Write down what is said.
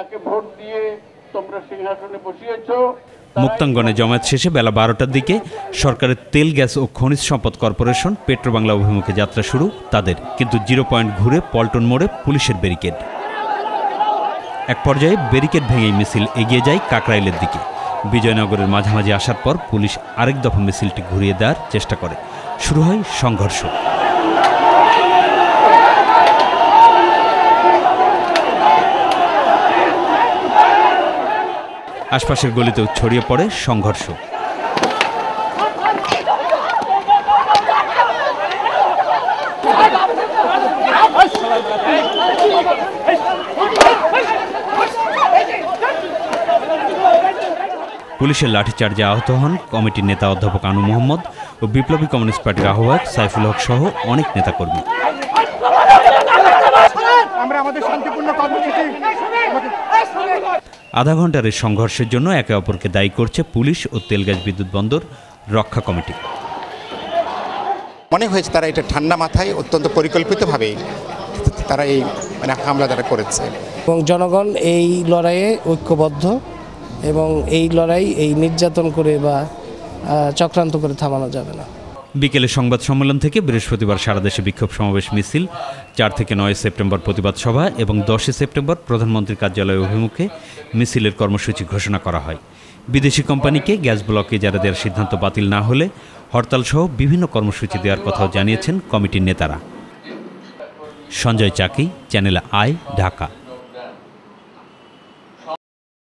যাকে ভোট দিয়ে তোমরা সিংহাসনে বসিয়েছ। মুক্তাঙ্গনে জমায়েত শেষে বেলা বারোটার দিকে সরকারের তেল গ্যাস ও খনিজ সম্পদ কর্পোরেশন পেট্রোবাংলা অভিমুখে যাত্রা শুরু তাদের কিন্তু জিরো পয়েন্ট ঘুরে পল্টন মোড়ে পুলিশের ব্যারিকেড। এক পর্যায়ে ব্যারিকেড ভেঙেই মিছিল এগিয়ে যায় কাকরাইলের দিকে। বিজয়নগরের মাঝামাঝি আসার পর পুলিশ আরেক দফা মিছিলটি ঘুরিয়ে দেওয়ার চেষ্টা করে। শুরু হয় সংঘর্ষ। আশপাশের গলিতেও ছড়িয়ে পড়ে সংঘর্ষ। পুলিশের লাঠিচার্জে আহত হন কমিটির নেতা অধ্যাপক আনু মোহাম্মদ ও বিপ্লবী কমিউনিস্ট পার্টির আহ্বায়ক সাইফুল হক সহ অনেক নেতাকর্মী। আধা ঘণ্টার এই সংঘর্ষের জন্য একে অপরকে দায়ী করছে পুলিশ ও তেলগাছ বিদ্যুৎ বন্দর রক্ষা কমিটি। মনে হয়েছে তারা এটা ঠান্ডা মাথায় অত্যন্ত পরিকল্পিতভাবে তারা এই মানে হামলা তারা করেছে। এবং জনগণ এই লড়াইয়ে ঐক্যবদ্ধ এবং এই লড়াই এই নির্যাতন করে বা চক্রান্ত করে থামানো যাবে না। বিকেলে সংবাদ সম্মেলন থেকে বৃহস্পতিবার সারা দেশে বিক্ষোভ সমাবেশ মিছিল, চার থেকে নয় সেপ্টেম্বর প্রতিবাদ সভা এবং দশই সেপ্টেম্বর প্রধানমন্ত্রীর কার্যালয় অভিমুখে মিছিলের কর্মসূচি ঘোষণা করা হয়। বিদেশি কোম্পানিকে গ্যাস ব্লকে যারা দেওয়ার সিদ্ধান্ত বাতিল না হলে হরতাল সহ বিভিন্ন কর্মসূচি দেওয়ার কথাও জানিয়েছেন কমিটির নেতারা। Sanjay Chaki, Channel I, Dhaka.